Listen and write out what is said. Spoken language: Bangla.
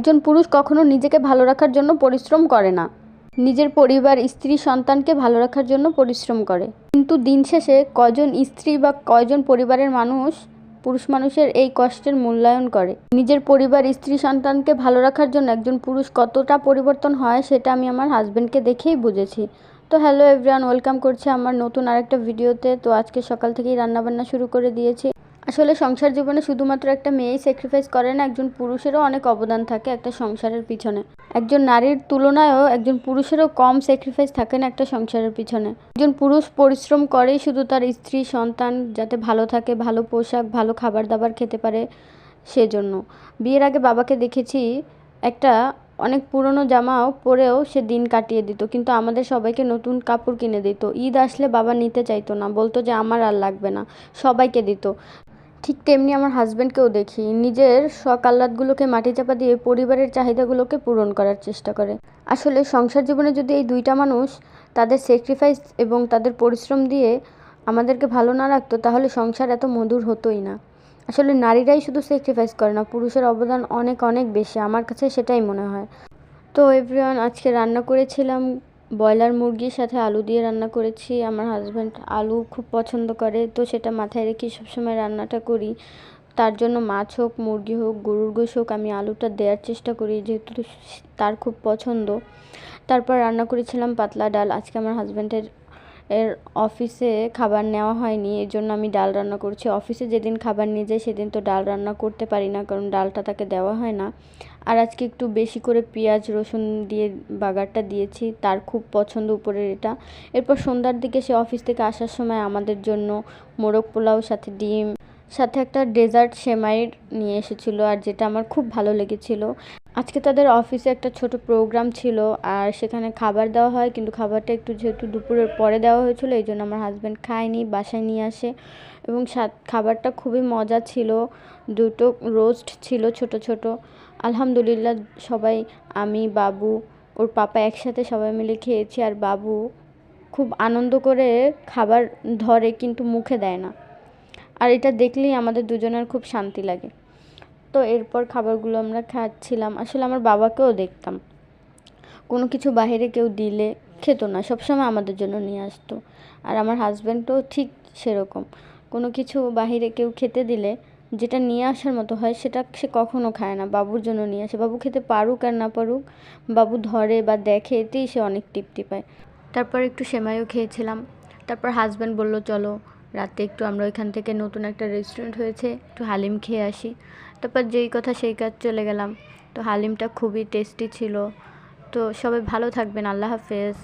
একজন পুরুষ কখনো নিজেকে ভালো রাখার জন্য পরিশ্রম করে না। নিজের পরিবার, স্ত্রী, সন্তানকে ভালো রাখার জন্য পরিশ্রম করে। কিন্তু দিন শেষে কজন স্ত্রী বা কয়জন পরিবারের মানুষ, পুরুষ মানুষের এই কষ্টের মূল্যায়ন করে? নিজের পরিবার, স্ত্রী, সন্তানকে ভালো রাখার জন্য একজন পুরুষ কতটা পরিবর্তন হয় সেটা আমি আমার হাজব্যান্ডকে দেখেই বুঝেছি। তো হ্যালো এভরিওয়ান ওয়েলকাম করছি আমার নতুন আরেকটা ভিডিওতে তো আজকে সকাল থেকেই রান্নাবান্না শুরু করে দিয়েছি। আসলে সংসার জীবনে শুধুমাত্র একটা মেয়েই স্যাক্রিফাইস করে না, একজন পুরুষেরও অনেক অবদান থাকে একটা সংসারের পিছনে। একজন নারীর তুলনায়ও একজন পুরুষেরও কম স্যাক্রিফাইস থাকে না একটা সংসারের পিছনে। একজন পুরুষ পরিশ্রম করেই শুধু তার স্ত্রী, সন্তান যাতে ভালো থাকে, ভালো পোশাক, ভালো খাবার দাবার খেতে পারে সেজন্য। বিয়ের আগে বাবাকে দেখেছি একটা অনেক পুরনো জামাও পরেও সে দিন কাটিয়ে দিত, কিন্তু আমাদের সবাইকে নতুন কাপড় কিনে দিত। ঈদ আসলে বাবা নিতে চাইতো না, বলতো যে আমার আর লাগবে না, সবাইকে দিত। ঠিক তেমনি আমার হাজব্যান্ডকেও দেখি। নিজের শখ মাটি চাপা দিয়ে পরিবারের চাহিদাগুলোকে পূরণ করার চেষ্টা করে। আসলে সংসার জীবনে যদি এই দুইটা মানুষ তাদের স্যাক্রিফাইস এবং তাদের পরিশ্রম দিয়ে আমাদেরকে ভালো না রাখতো, তাহলে সংসার এত মধুর হতোই না। আসলে নারীরাই শুধু স্যাক্রিফাইস করে না, পুরুষের অবদান অনেক অনেক বেশি। আমার কাছে সেটাই মনে হয়। তো এভরিওয়ান আজকে রান্না করেছিলাম ব্রয়লার মুরগির সাথে আলু দিয়ে রান্না করেছি। আমার হাজব্যান্ড আলু খুব পছন্দ করে, তো সেটা মাথায় রেখে সবসময় রান্নাটা করি। তার জন্য মাছ হোক, মুরগি হোক, গরুর গোশ হোক, আমি আলুটা দেওয়ার চেষ্টা করি যেহেতু তার খুব পছন্দ। তারপর রান্না করেছিলাম পাতলা ডাল। আজকে আমার হাজব্যান্ডের এর অফিসে খাবার নেওয়া হয়নি, এর জন্য আমি ডাল রান্না করছি। অফিসে যেদিন খাবার নিয়ে যাই, সেদিন তো ডাল রান্না করতে পারি না, কারণ ডালটা তাকে দেওয়া হয় না। আর আজকে একটু বেশি করে পেঁয়াজ, রসুন দিয়ে বাগারটা দিয়েছি, তার খুব পছন্দ উপরের এটা। এরপর সন্ধ্যার দিকে সে অফিস থেকে আসার সময় আমাদের জন্য মোরগ পোলাও, সাথে ডিম, সাথে একটা ডেজার্ট সেমাইর নিয়ে এসেছিল, আর যেটা আমার খুব ভালো লেগেছিলো। আজকে তাদের অফিসে একটা ছোট প্রোগ্রাম ছিল আর সেখানে খাবার দেওয়া হয়, কিন্তু খাবারটা একটু যেহেতু দুপুরের পরে দেওয়া হয়েছিল, এই জন্য আমার হাজব্যান্ড খায়নি, বাসায় নিয়ে আসে। এবং খাবারটা খুবই মজা ছিল। দুটো রোস্ট ছিল ছোট ছোট। আলহামদুলিল্লাহ সবাই, আমি, বাবু, ওর পাপা একসাথে সবাই মিলে খেয়েছি আর বাবু খুব আনন্দ করে খাবার ধরে কিন্তু মুখে দেয় না। আর এটা দেখলেই আমাদের দুজনের খুব শান্তি লাগে। তো এরপর খাবারগুলো আমরা খাচ্ছিলাম। আসলে আমার বাবাকেও দেখতাম। কোনো কিছু বাইরে কেউ দিলে খেতো না, সবসময় আমাদের জন্য নিয়ে আসতো। আর আমার হাজব্যান্ডও ঠিক সেরকম। কোনো কিছু বাহিরে কেউ খেতে দিলে যেটা নিয়ে আসার মতো হয় সেটা সে কখনো খায় না, বাবুর জন্য নিয়ে আসে। বাবু খেতে পারুক আর না পারুক, বাবু ধরে বা দেখে এতেই সে অনেক তৃপ্তি পায়। তারপর একটু সেমাইও খেয়েছিলাম। তারপর হাজব্যান্ড বলল, চলো, রাতে একটু আমরা ওইখান থেকে নতুন একটা রেস্টুরেন্ট হয়েছে, একটু হালিম খেয়ে আসি। তারপর যেই কথা সেই কাজ চলে গেলাম। তো হালিমটা খুবই টেস্টি ছিল। তো সবাই ভালো থাকবেন, আল্লাহ হাফেজ।